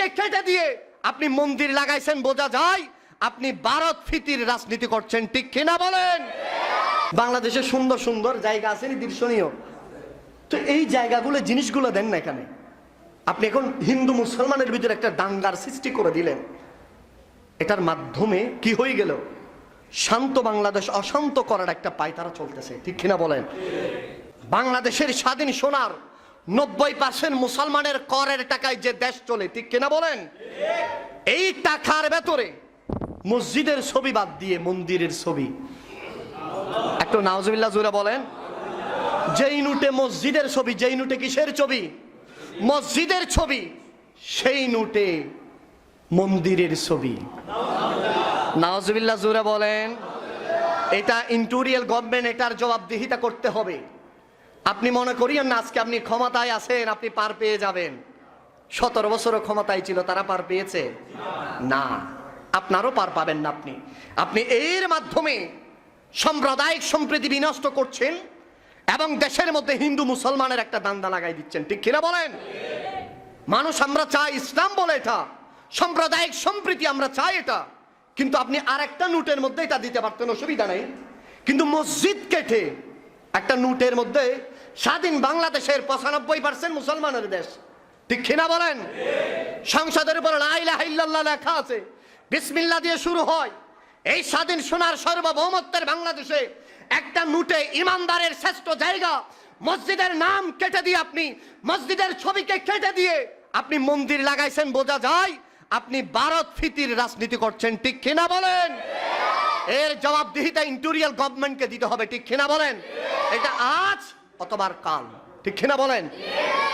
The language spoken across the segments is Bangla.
ছবিকে কেটে দিয়ে আপনি মন্দির লাগাইছেন বোঝা যায়, আপনি ভারত ফিতির রাজনীতি করছেন, ঠিক কিনা বলেন? বাংলাদেশে সুন্দর সুন্দর জায়গা আছে দৃশ্যনীয় তো এই জায়গাগুলো জিনিসগুলো দেন না এখানে। আপনি এখন হিন্দু মুসলমানের ভিতরে একটা দাঙ্গার সৃষ্টি করে দিলেন। এটার মাধ্যমে কি হয়ে গেল? শান্ত বাংলাদেশ অশান্ত করার একটা পায় তারা চলতেছে, ঠিক কিনা বলেন? বাংলাদেশের স্বাধীন সোনার নব্বই পার্সেন্ট মুসলমানের করের টাকায় যে দেশ চলে, ঠিক কিনা বলেন? এই টাকার ভেতরে মসজিদের ছবি বাদ দিয়ে মন্দিরের ছবি। একটু নাওজবিল্লা জুড়ে বলেন, যেই নোটে মসজিদের ছবি, যেই নোটে কিসের ছবি? মসজিদের ছবি, সেই নোটে মন্দিরের ছবি। নাওজবিল্লা জুড়ে বলেন, এটা ইন্টোরিয়াল গভর্নমেন্ট এটার জবাবদিহিতা করতে হবে। আপনি মনে করিয়েন না, আজকে আপনি ক্ষমতায় আছেন, আপনি পার পেয়ে যাবেন। সতেরো বছরও ক্ষমতায় ছিল, তারা পার পেয়েছে? না, আপনারও পার পাবেন না আপনি। আপনি এর মাধ্যমে সাম্প্রদায়িক সম্প্রীতি বিনষ্ট করছেন এবং দেশের মধ্যে হিন্দু মুসলমানের একটা দান্দা লাগাই দিচ্ছেন। ঠিক কিনা বলেন? মানুষ, আমরা চাই ইসলাম বলে এটা। সাম্প্রদায়িক সম্প্রীতি, আমরা চাই এটা। কিন্তু আপনি আর একটা নোটের মধ্যে এটা দিতে পারতেন, অসুবিধা নেই। কিন্তু মসজিদ কেটে একটা নোটের মধ্যে, স্বাধীন বাংলাদেশের পঁচানব্বই পার্সেন্ট মুসলমানের দেশ। ঠিক কিনা বলেন? সংসদের উপর লেখা আছে বিসমিল্লা দিয়ে শুরু হয়। এই স্বাধীন সোনার সার্বভৌমত্বের বাংলাদেশে একটা নোটে ইমানদারের শ্রেষ্ঠ জায়গা, মসজিদের নাম কেটে দিয়ে আপনি, মসজিদের ছবিকে কেটে দিয়ে আপনি মন্দির লাগাইছেন, বোঝা যায় আপনি ভারত ফিতির রাজনীতি করছেন, ঠিক কিনা বলেন? এর জবাবদিহিতা ইন্টোরিয়াল গভর্নমেন্টকে দিতে হবে, ঠিক কিনা বলেন? এটা আজ অতবার কাল, ঠিক কিনা বলেন?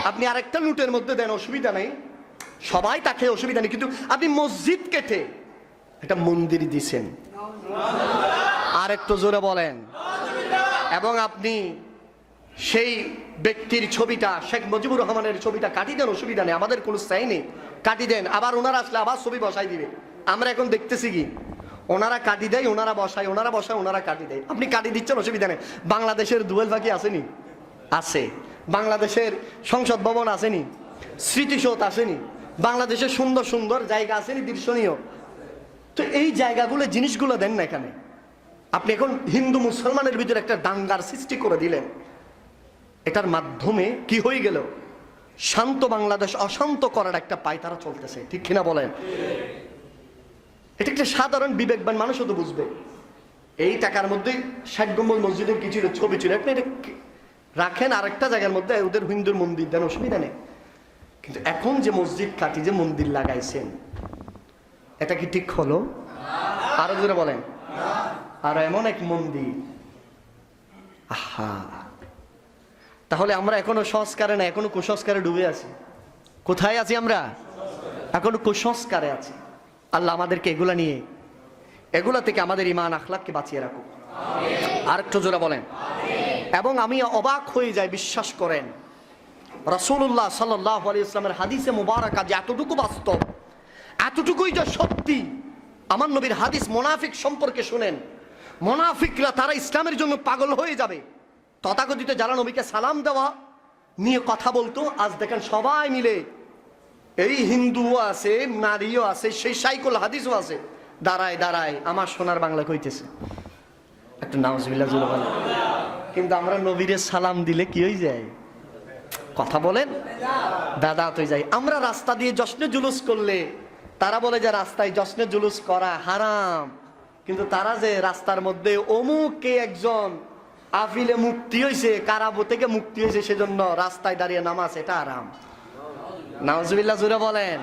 আপনি আরেকটা লুটের মধ্যে দেন, অসুবিধা নেই। সবাই তাকে অসুবিধা নেই, কিন্তু আপনি মসজিদ কেটে একটা মন্দির দিছেন। আর একটু জোরে বলেন। এবং আপনি সেই ব্যক্তির ছবিটা, শেখ মুজিবুর রহমানের ছবিটা কাটি দেন, অসুবিধা নেই। আমাদের কোনো চাই নেই। কাটি দেন, আবার ওনারা আসলে আবার ছবি বসাই দিবে। আমরা এখন দেখতেছি কি? ওনারা কাটি দেয়, ওনারা বসায় ওনারা বসায়, ওনারা কাটি দেয়। আপনি কাটি দিচ্ছেন, অসুবিধা নেই। বাংলাদেশের দুয়েল পাখি আসেনি? আছে। বাংলাদেশের সংসদ ভবন আসেনি? স্মৃতিসৌধ আসেনি? বাংলাদেশের সুন্দর সুন্দর জায়গা আসেনি দৃশ্যনীয় তো এই জায়গাগুলো জিনিসগুলো দেন না এখানে। আপনি এখন হিন্দু মুসলমানের ভিতরে একটা দাঙ্গার সৃষ্টি করে দিলেন। এটার মাধ্যমে কি হয়ে গেল? শান্ত বাংলাদেশ অশান্ত করার একটা পায়তারা চলতেছে। ঠিক কিনা বলেন? এটা একটা সাধারণ বিবেকবান মানুষও তো বুঝবে। এই টাকার মধ্যে ষাট গম্বল মসজিদের কি ছিল ছবি ছিল। আপনি এটা রাখেন আরেকটা জায়গার মধ্যে, ওদের হিন্দুর মন্দির দেন অসুবিধা নেই। কিন্তু এখন যে মসজিদ কাটি যে মন্দির লাগাইছেন, এটা কি ঠিক হলো? আরও জোরে বলেন। আর এমন এক মন্দির। আহা। তাহলে আমরা এখনও সংস্কারে না এখনও কুসংস্কারে ডুবে আছি। কোথায় আছি আমরা? এখনও কুসংস্কারে আছি। আল্লাহ আমাদেরকে এগুলা নিয়ে এগুলা থেকে আমাদের ইমান আখলাককে বাঁচিয়ে রাখুক। আর একটু জোরে বলেন। এবং আমি অবাক হয়ে যাই বিশ্বাস করেন। রসুল্লাহ সাল্লাহ আলী ইসলামের হাদিসে মুবারকা যে এতটুকু বাস্তব এতটুকুই যে সত্যি আমার নবীর হাদিস মোনাফিক সম্পর্কে শুনেন। মোনাফিকরা তারা ইসলামের জন্য পাগল হয়ে যাবে। তথাকথিত যারা নবীকে সালাম দেওয়া নিয়ে কথা বলতো আজ দেখেন সবাই মিলে এই হিন্দুও আছে, নারীও আছে, সেই সাইকুল হাদিসও আছে। দাঁড়ায় দাঁড়ায়, আমার সোনার বাংলা কইতেছে। একটু জুড়ে বলেন কিন্তু আমরা নবীরে সালাম দিলে কি হয়ে যায়? কথা বলেন? দাদা তুই যাই। আমরা রাস্তা দিয়ে জশ্নে জুলুস করলে, তারা বলে যে রাস্তায় জশ্নে জুলুস করা হারাম। কিন্তু তারা যে রাস্তার মধ্যে অমুকে একজন আফিলে মুক্তি হয়েছে কারাবো থেকে মুক্তি হয়েছে সেজন্য রাস্তায় দাঁড়িয়ে নামাজ, এটা আরাম নাওজবিল্লা জুড়ে বলেন।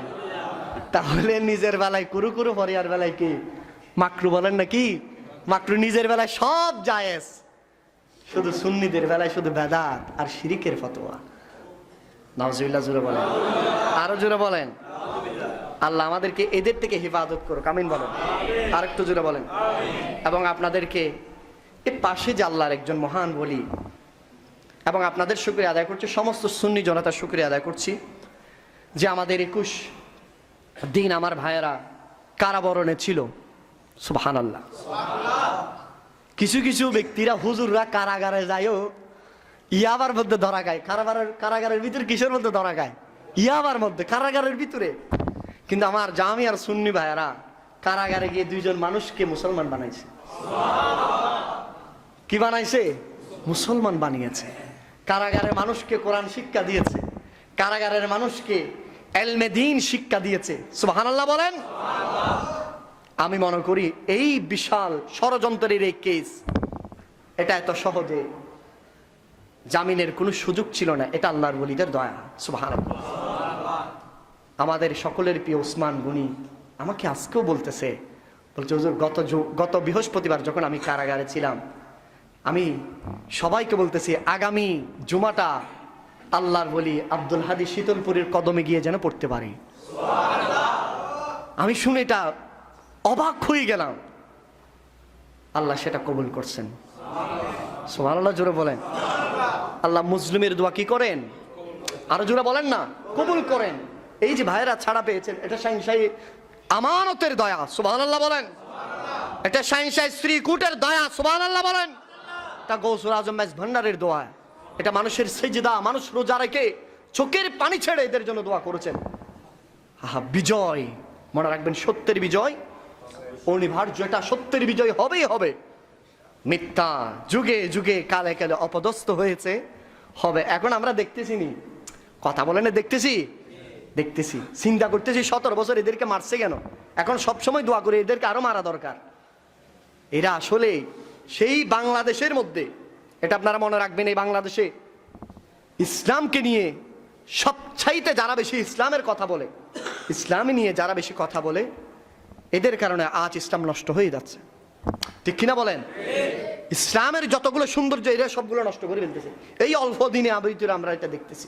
তাহলে নিজের বেলায় কুরু কুরু পরিয়ার বেলায় কি? মাকরু বলেন নাকি? মাকরু নিজের বেলায় সব জায়েজ। শুধু সুন্নিদের বেলায় শুধু বেদাত আর শিরিকের ফতোয়া। নওয়াজুল্লাহ জুড়ে বলেন। আরও জুড়ে বলেন। আল্লাহ আমাদেরকে এদের থেকে হেফাজত করুক। আমিন বলেন। আরেকটু জুড়ে বলেন। এবং আপনাদেরকে এ পাশে যে আল্লাহর একজন মহান বলি, এবং আপনাদের শুক্রিয়া আদায় করছি, সমস্ত সুন্নি জনতার শুক্রিয়া আদায় করছি। যে আমাদের একুশ দিন আমার ভাইয়েরা কারাবরণে ছিল। সুবহান আল্লাহ কিছু কিছু ব্যক্তিরা হুজুররা কারাগারে যায়ও, ইয়াবার মধ্যে ধরা খায়। কারাগারের কারাগারের ভিতরে কিসের মধ্যে ধরা খায়? ইয়াবার মধ্যে, কারাগারের ভিতরে। কিন্তু আমার জামি আর সুন্নি ভাইয়েরা কারাগারে গিয়ে দুইজন মানুষকে মুসলমান বানাইছে। কি বানাইছে? মুসলমান বানিয়েছে। কারাগারের মানুষকে কোরআন শিক্ষা দিয়েছে। কারাগারের মানুষকে এলমে দিন শিক্ষা দিয়েছে। সুবহানাল্লাহ বলেন? আমি মনে করি এই বিশাল ষড়যন্ত্রের এই কেস এটা এত সহজে জামিনের কোনো সুযোগ ছিল না এটা আল্লাহর বলিদের দয়া সুবহানাল্লাহ। আমাদের সকলের প্রিয় ওসমান গনি আমাকে আজকেও বলতেছে বলছে হুজুর গত গত বৃহস্পতিবার যখন আমি কারাগারে ছিলাম আমি সবাইকে বলতেছি আগামী জুমাটা আল্লাহর বলি আব্দুল হাদি শীতলপুরের কদমে গিয়ে যেন পড়তে পারি। আমি শুনে এটা অবাক হয়ে গেলাম। আল্লাহ সেটা কবুল করছেন। সোহান আল্লাহ জোরে বলেন। আল্লাহ মুসলিমের দোয়া কি করেন? আরও জোরে বলেন না। কবুল করেন। এই যে ভাইরা ছাড়া পেয়েছেন এটা সাইনসাই আমানতের দয়া। সুবহান আল্লাহ বলেন এটা সাইনসাই শ্রীকুটের দয়া। সুবহান আল্লাহ বলেন তা গৌসুল আজম ম্যাচ ভান্ডারের দোয়া। এটা মানুষের সেজদা, মানুষ রোজা রেখে চোখের পানি ছেড়ে এদের জন্য দোয়া করেছেন। আহা, বিজয়, মনে রাখবেন সত্যের বিজয়, অনিবার্য এটা সত্যের বিজয় হবেই হবে। মিথ্যা যুগে যুগে কালে কালে অপদস্থ হয়েছে, হবে। এখন আমরা দেখতেছি নি। কথা বলে না, দেখতেছি? দেখতেছি। চিন্তা করতেছি, সতেরো বছর এদেরকে মারছে কেন? এখন সব সময় দোয়া করে, এদেরকে আরও মারা দরকার। এরা আসলে সেই বাংলাদেশের মধ্যে এটা আপনারা মনে রাখবেন এই বাংলাদেশে ইসলামকে নিয়ে সবচাইতে যারা বেশি ইসলামের কথা বলে ইসলাম নিয়ে যারা বেশি কথা বলে এদের কারণে আজ ইসলাম নষ্ট হয়ে যাচ্ছে। ঠিক কিনা বলেন? ইসলামের যতগুলো সৌন্দর্য এরা সবগুলো নষ্ট করে ফেলতেছে। এই অল্প দিনে আবৃত্তির আমরা এটা দেখতেছি।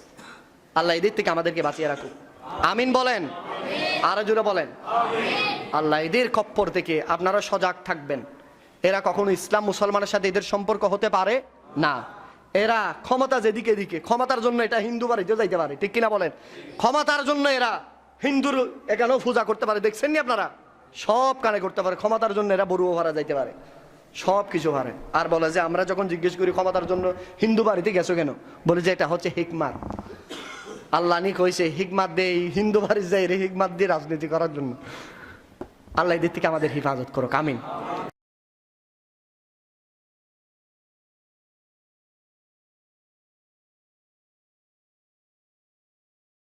আল্লাহ এদের থেকে আমাদেরকে বাঁচিয়ে রাখুক। আমিন বলেন? আরও জোরে বলেন? আল্লাহ এদের খপ্পর থেকে আপনারা সজাগ থাকবেন। এরা কখনো ইসলাম মুসলমানের সাথে এদের সম্পর্ক হতে পারে? না, এরা ক্ষমতা যেদিকে দিকে, ক্ষমতার জন্য এটা হিন্দু বাড়িতেও যাইতে পারে, ঠিক কিনা বলেন? ক্ষমতার জন্য এরা হিন্দুর এখানেও পূজা করতে পারে, দেখছেন নি আপনারা? সব কানে করতে পারে, ক্ষমতার জন্য এরা বড়ুও ভাড়া যাইতে পারে, সব কিছু পারে আর বলে যে, আমরা যখন জিজ্ঞেস করি, ক্ষমতার জন্য হিন্দু বাড়িতে গেছো কেন? বলে যে, এটা হচ্ছে হিকমাত। আল্লাহ নি কইছে হিকমাত দিয়ে হিন্দু বাড়ি যাই রে হিকমাত দিয়ে রাজনীতি করার জন্য। আল্লাহ এদের থেকে আমাদের হেফাজত করো কামিন